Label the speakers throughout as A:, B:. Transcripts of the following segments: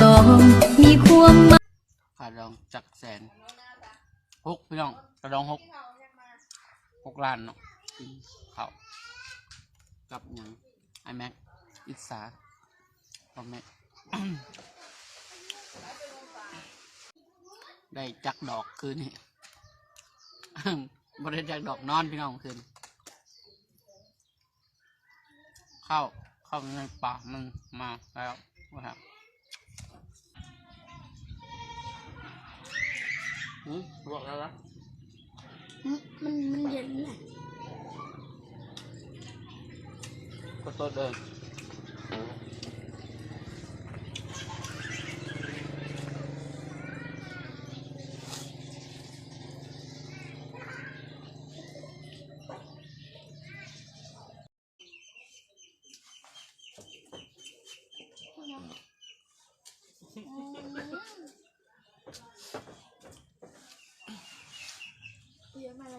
A: สองมีความหมาย
B: ขาดองจักแสนหกพี่น้องกระดองหกหกล้านเนาะกินข้ากับยังไอแม็กอิสาพ่อแม็กได้จักดอกคืนนี้บ่ได้จักดอกนอนพี่น้องคืนเข้าเข้าในป่ามันมาแล้วนะครับ อืมบอกแล้วละ
C: มันมันเย็นแหละ
B: ก็ตัวเดิน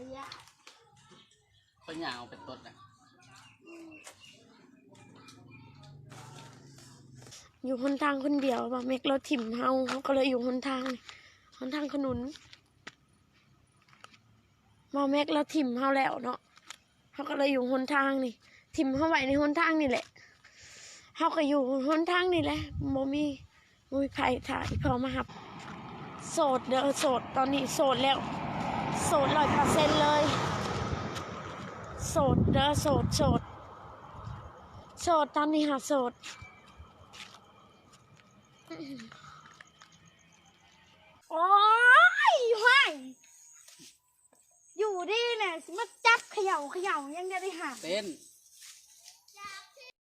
C: ยมารยาท
B: เป็นอย่างเอาเป็นต้นนะ
C: อยู่หนทางคนเดียวบ่เมกเราถิ่มเฮาเขาก็เลยอยู่หนทางนี่หนทางขนุนมาเมกเราถิ่มเฮาแล้วเนาะเขาก็เลยอยู่หนทางนี่ ถิ่มเฮาไว้ในหนทางนี่แหละเฮาก็อยู่หนทางนี่แหละบ่มีบ่มีใครถ่ายพอมาหับ โสดเด้อโสดตอนนี้โสดแล้ว โสดร้อยเปอร์เซ็นต์เลย โสดเด้อโสดโสดโสดตอนนี้หาโสดโอ้ยห้วยอยู่ดีเนี่ยมาจับเขย่าเขย่ายังจะได้หา
B: เต้น